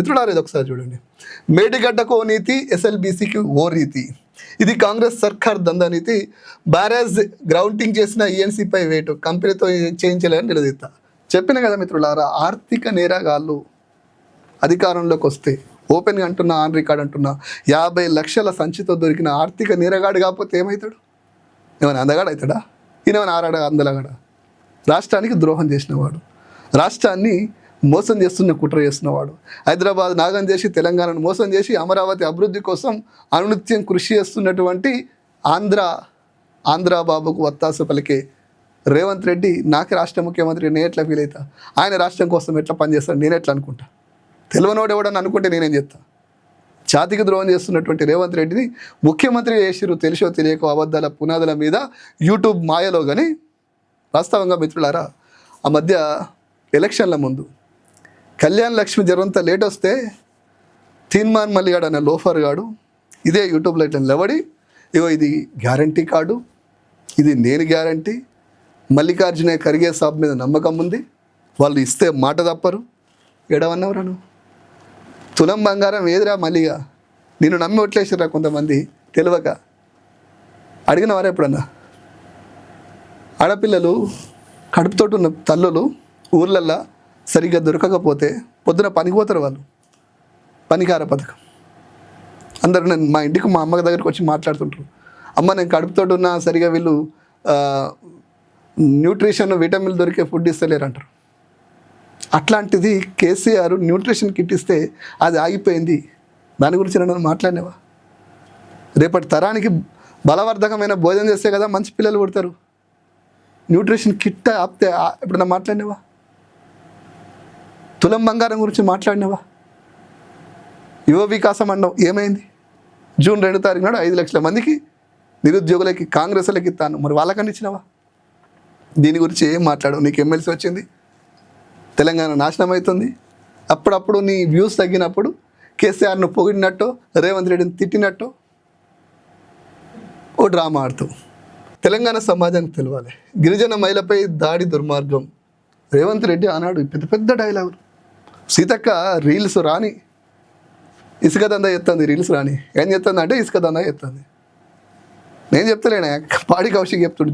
మిత్రులారు ఇది ఒకసారి చూడండి. మేడిగడ్డకు ఓ నీతి ఎస్ఎల్బీసీకి ఓ రీతి. ఇది కాంగ్రెస్ సర్కార్ దందా నీతి. బ్యారేజ్ గ్రౌంటింగ్ చేసిన ఈఎన్సీపై వేటు. కంపెనీతో చేయించలేని నిలదీత. చెప్పిన కదా మిత్రులారా ఆర్థిక నేరగాళ్ళు అధికారంలోకి వస్తే ఓపెన్గా అంటున్నా ఆన్ రికార్డ్ అంటున్నా యాభై లక్షల సంచితో దొరికిన ఆర్థిక నేరగాడు కాకపోతే ఏమవుతాడు ఏమైనా అందగాడు అవుతాడా ఈయన ఆరాడ? అందలగాడా? రాష్ట్రానికి ద్రోహం చేసినవాడు రాష్ట్రాన్ని మోసం చేస్తున్న కుట్ర చేస్తున్నవాడు. హైదరాబాద్ నాగం చేసి తెలంగాణను మోసం చేసి అమరావతి అభివృద్ధి కోసం అనునిత్యం కృషి చేస్తున్నటువంటి ఆంధ్ర ఆంధ్ర బాబుకు వత్తాస పలికే రేవంత్ రెడ్డి నాకు రాష్ట్ర ముఖ్యమంత్రి నేను ఎట్లా ఫీల్ అవుతా ఆయన రాష్ట్రం కోసం ఎట్లా పనిచేస్తాను నేను ఎట్లా అనుకుంటా? తెలివనోడు ఎవడని అనుకుంటే నేనేం చేస్తా? జాతికి ద్రోహం చేస్తున్నటువంటి రేవంత్ రెడ్డిని ముఖ్యమంత్రి చేసిరు తెలిసో తెలియకో అబద్ధాల పునాదుల మీద యూట్యూబ్ మాయలో కానీ వాస్తవంగా మిత్రులారా ఆ మధ్య ఎలక్షన్ల ముందు కళ్యాణ్ లక్ష్మి జరంత లేట్ వస్తే తీన్మాన్ మల్లిగాడు అనే లోఫర్ గాడు ఇదే యూట్యూబ్లో ఇట్లా నిలబడి ఇగో ఇది గ్యారంటీ కార్డు ఇది నేను గ్యారంటీ మల్లికార్జున ఖర్గే సాబ్ మీద నమ్మకం ఉంది వాళ్ళు ఇస్తే మాట తప్పరు. ఎడవన్నవరా నువ్వు తులం బంగారం ఏదిరా మల్లిగా? నిన్ను నమ్మి ఒట్లేసిరా కొంతమంది తెలియక అడిగిన వారు ఎప్పుడన్నా? ఆడపిల్లలు కడుపుతోటి ఉన్న తల్లులు ఊర్లల్లో సరిగ్గా దొరకకపోతే పొద్దున పనికి పోతారు వాళ్ళు. పనికార పథకం. అందరు నేను మా ఇంటికి మా అమ్మ దగ్గరికి వచ్చి మాట్లాడుతుంటారు. అమ్మ నేను కడుపుతోటి సరిగా వీళ్ళు న్యూట్రిషన్ విటమిన్ దొరికే ఫుడ్ ఇస్తలేరు అంటారు అట్లాంటిది కేసీఆర్ న్యూట్రిషన్ కిట్ ఇస్తే అది ఆగిపోయింది. దాని గురించి నన్ను మాట్లాడినవా? రేపటి తరానికి బలవర్ధకమైన భోజనం చేస్తే కదా మంచి పిల్లలు పుడతారు. న్యూట్రిషన్ కిట్ ఆపితే ఎప్పుడన్నా మాట్లాడినవా? తులం బంగారం గురించి మాట్లాడినావా? యువ వికాసం అన్నావు. ఏమైంది? జూన్ రెండు తారీఖు నాడు ఐదు లక్షల మందికి నిరుద్యోగులకి కాంగ్రెస్లకి ఇస్తాను. మరి వాళ్ళకన్నా ఇచ్చినావా? దీని గురించి ఏం మాట్లాడవు? నీకు ఎమ్మెల్సీ వచ్చింది. తెలంగాణ నాశనం అవుతుంది. అప్పుడప్పుడు నీ వ్యూస్ తగ్గినప్పుడు కేసీఆర్ను పొగిడినట్టు రేవంత్ రెడ్డిని తిట్టినట్టు ఓ డ్రామా ఆడుతూ. తెలంగాణ సమాజానికి తెలియాలి గిరిజన మహిళపై దాడి దుర్మార్గం. రేవంత్ రెడ్డి ఆనాడు పెద్ద పెద్ద డైలాగులు సీతక్క రీల్స్ రాని. ఇసుక దందా ఎత్తుంది రీల్స్ రాని. ఏం చెప్తుంది అంటే ఇసుక దందా ఎత్తుంది. నేను చెప్తలేనా? పాడి కౌశిక్ చెప్తుండే.